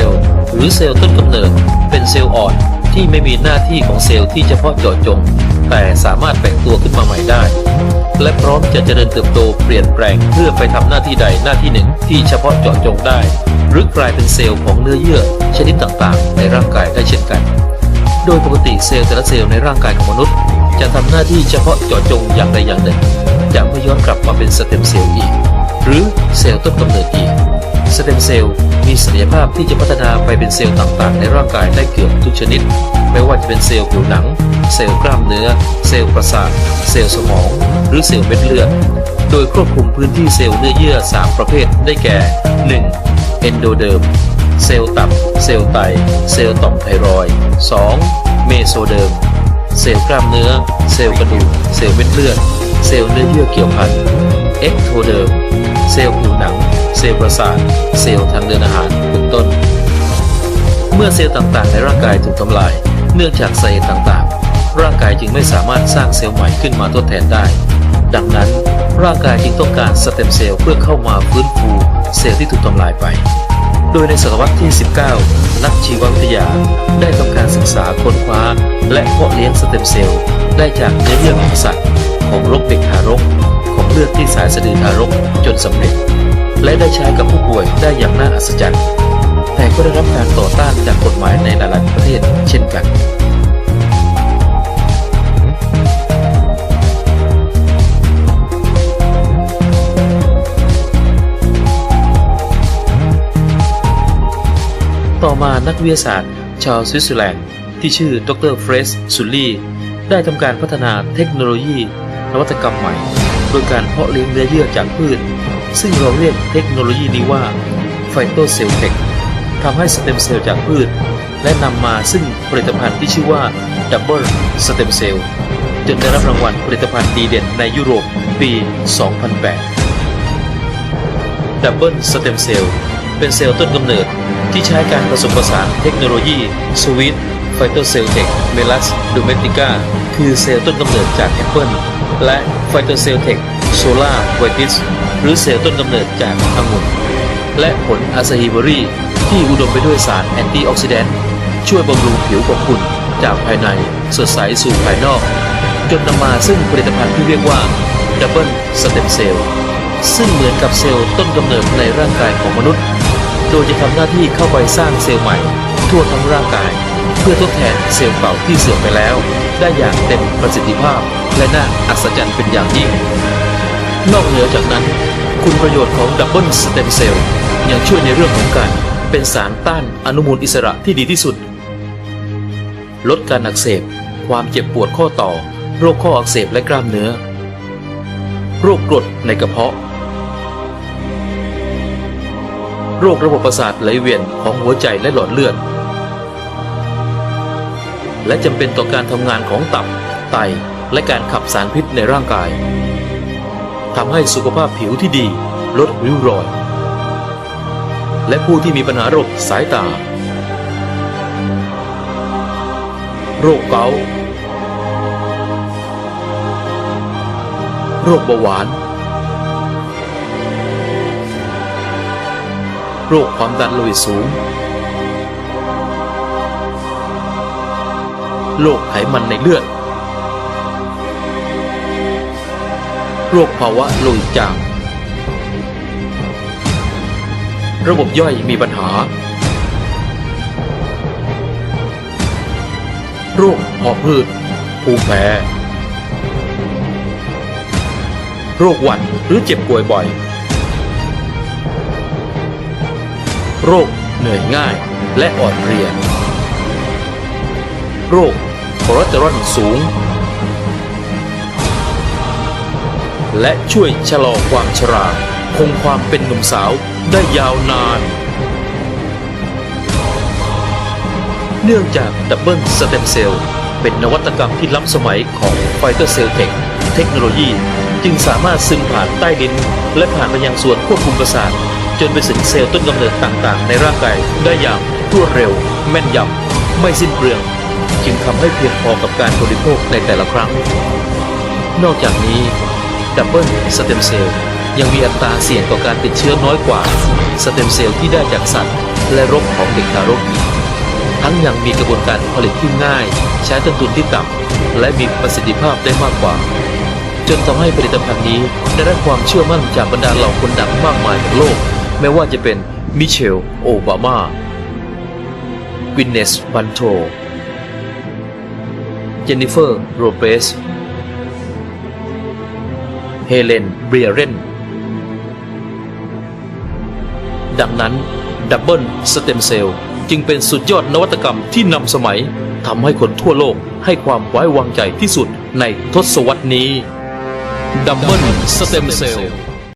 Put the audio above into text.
ลล์ หรือเซลล์ต้นกำเนิด เป็นเซลล์อ่อนที่ไม่มีหน้าที่ของเซลล์ที่เฉพาะเจาะจง แต่สามารถแบ่งตัวขึ้นมาใหม่ได้ และพร้อมจะเจริญเติบโตเปลี่ยนแปลงเพื่อไปทำหน้าที่ใดหน้าที่หนึ่งที่เฉพาะเจาะจงได้ หรือกลายเป็นเซลล์ของเนื้อเยื่อชนิดต่างๆ ในร่างกายได้เช่นกัน โดยปกติเซลล์แต่ละเซลล์ในร่างกายของมนุษย์ จะทำหน้าที่เฉพาะเจาะจงอย่างใดอย่างหนึ่งจะไม่ย้อนกลับมาเป็นสเต็มเซลล์อีก หรือเซลล์ต้นกำเนิดอีก สเต็มเซลล์มีศักยภาพที่จะพัฒนาไปเป็นเซลล์ต่างๆ ในร่างกายได้เกือบทุกชนิด ไม่ว่าจะเป็นเซลล์ผิวหนัง เซลล์กล้ามเนื้อ เซลล์ประสาท เซลล์สมอง หรือเซลล์เม็ดเลือด โดยควบคุมพื้นที่เซลล์เนื้อเยื่อ 3 ประเภทได้แก่ 1. เอนโดเดิร์มเซลล์ตับ เซลล์ไต เซลล์ต่อมไทรอยด์ 2. เมโซเดิร์มเซลล์กล้ามเนื้อ เซลล์กระดูก เซลล์เม็ดเลือด เซลล์เนื้อเยื่อเกี่ยวพันเอ็กโทเดิร์มเซลล์ผิวหนัง ซลล์ประสาท เซลล์ทางเดินอาหารเป็นต้น เมื่อเซลล์ต่างๆ ในร่างกายถูกทำลาย เนื่องจากสาเหตุต่างๆ ร่างกายจึงไม่สามารถสร้างเซลล์ใหม่ขึ้นมาทดแทนได้ ดังนั้น ร่างกายจึงต้องการสเต็มเซลล์เพื่อเข้ามาฟื้นฟูเซลล์ที่ถูกทำลายไป โดยในศตวรรษที่ 19 นักชีววิทยาได้ทำการศึกษาค้นคว้า และเพาะเลี้ยงสเต็มเซลล์ได้จากเนื้อเยื่อของสัตว์ ของรกเด็กทารกของเลือดที่สายสะดือทารกจนสำเร็จ และได้ใช้กับผู้ป่วยได้อย่างน่าอัศจรรย์ แต่ก็ได้รับการต่อต้านจากกฎหมายในหลายๆประเทศเช่นกันต่อมานักวิทยาศาสตร์ ชาวสวิตเซอร์แลนด์ ที่ชื่อดรเฟรสซูลลี่ได้ทำการพัฒนาเทคโนโลยี นวัตกรรมใหม่ โดยการเพาะเลี้ยงเนื้อเยื่อจากพืช ซึ่งเราเรียกเทคโนโลยีนี้ว่าไฟโตเซลเทคทำให้สเต็มเซลล์จากพืช และนำมาซึ่งผลิตภัณฑ์ที่ชื่อว่าดับเบิลสเต็มเซลล์จนได้รับรางวัลผลิตภัณฑ์ดีเด่นในยุโรปปี 2008ดับเบิลสเต็มเซลล์เป็นเซลล์ต้นกำเนิดที่ใช้การผสมผสานเทคโนโลยีสวิตไฟโตเซลเทคเมลัสดูเมติก้าคือเซลล์ต้นกำเนิดจากแอปเปิล และไฟโตเซลเทคโซล่าไวติสหรือเซลล์ต้นกำเนิดจากองุ่น และผลอาซาฮิเบอรี่ ที่อุดมไปด้วยสารแอนตี้ออกซิแดนต์ช่วยบำรุงผิวของคุณจากภายในสดใสสู่ภายนอก จนนำมาซึ่งผลิตภัณฑ์ที่เรียกว่าดับเบิลสเต็มเซลล์ซึ่งเหมือนกับเซลล์ต้นกำเนิดในร่างกายของมนุษย์ โดยจะทำหน้าที่เข้าไปสร้างเซลล์ใหม่ ทั่วทั้งร่างกาย เพื่อทดแทนเซลล์เก่าที่เสื่อมไปแล้ว ได้อย่างเต็มประสิทธิภาพ และน่าอัศจรรย์เป็นอย่างยิ่ง นอกเหนือจากนั้น คุณประโยชน์ของดับเบิลสเต็มเซลล์ยังช่วยในเรื่องของการเป็นสารต้านอนุมูลอิสระที่ดีที่สุด ลดการอักเสบ ความเจ็บปวดข้อต่อ โรคข้ออักเสบและกล้ามเนื้อ โรคกรดในกระเพาะ โรคระบบประสาทไหลเวียนของหัวใจและหลอดเลือด และจำเป็นต่อการทำงานของตับ ไต และการขับสารพิษในร่างกายทำให้สุขภาพผิวที่ดี ลดริ้วรอย และผู้ที่มีปัญหาโรคสายตา โรคเกาต์โรคเบาหวาน โรคความดันโลหิตสูง โรคไขมันในเลือด โรคภาวะโลหิตจาง ระบบย่อยมีปัญหา โรคหอบหืดภูมิแพ้ โรคหวัดหรือเจ็บป่วยบ่อย โรคเหนื่อยง่ายและอ่อนเพลียโรค คอเลสเตอรอลสูง และช่วยชะลอความชราคงความเป็นหนุ่มสาวได้ยาวนาน เนื่องจากดับเบิลสเต็มเซลล์เป็นนวัตกรรมที่ล้ำสมัยของไฟเตอร์เซลเทคเทคโนโลยี จึงสามารถซึมผ่านใต้ดินและผ่านไปยังส่วนควบคุมประสาทจนไปถึงเซลล์ต้นกำเนิดต่างๆ ในร่างกายได้อย่างรวดเร็ว แม่นยำไม่สิ้นเปลือง จึงทำให้เพียงพอกับการบริโภคในแต่ละครั้ง นอกจากนี้ดับเบิลสเต็มเซลล์ยังมีอัตราเสี่ยงต่อการติดเชื้อน้อยกว่าสเต็มเซลล์ที่ได้จากสัตว์ และรกของเด็กทารกหญิงทั้งยังมีกระบวนการผลิตที่ง่าย ใช้ต้นทุนที่ต่ำและมีประสิทธิภาพได้มากกว่า จนทำให้ผลิตภัณฑ์นี้ได้รับความเชื่อมั่นจากบรรดาเหล่าคนดังมากมายของโลก ไม่ว่าจะเป็นมิเชล โอบามา กวินเนสบันโท เจนนิเฟอร์ โรเปสเฮเลน เบรียเรน ดังนั้นดับเบิลสเต็มเซลล์จึงเป็นสุดยอดนวัตกรรมที่นำสมัยทำให้คนทั่วโลกให้ความไว้วางใจที่สุดในทศวรรษนี้ดับเบิลสเต็มเซลล์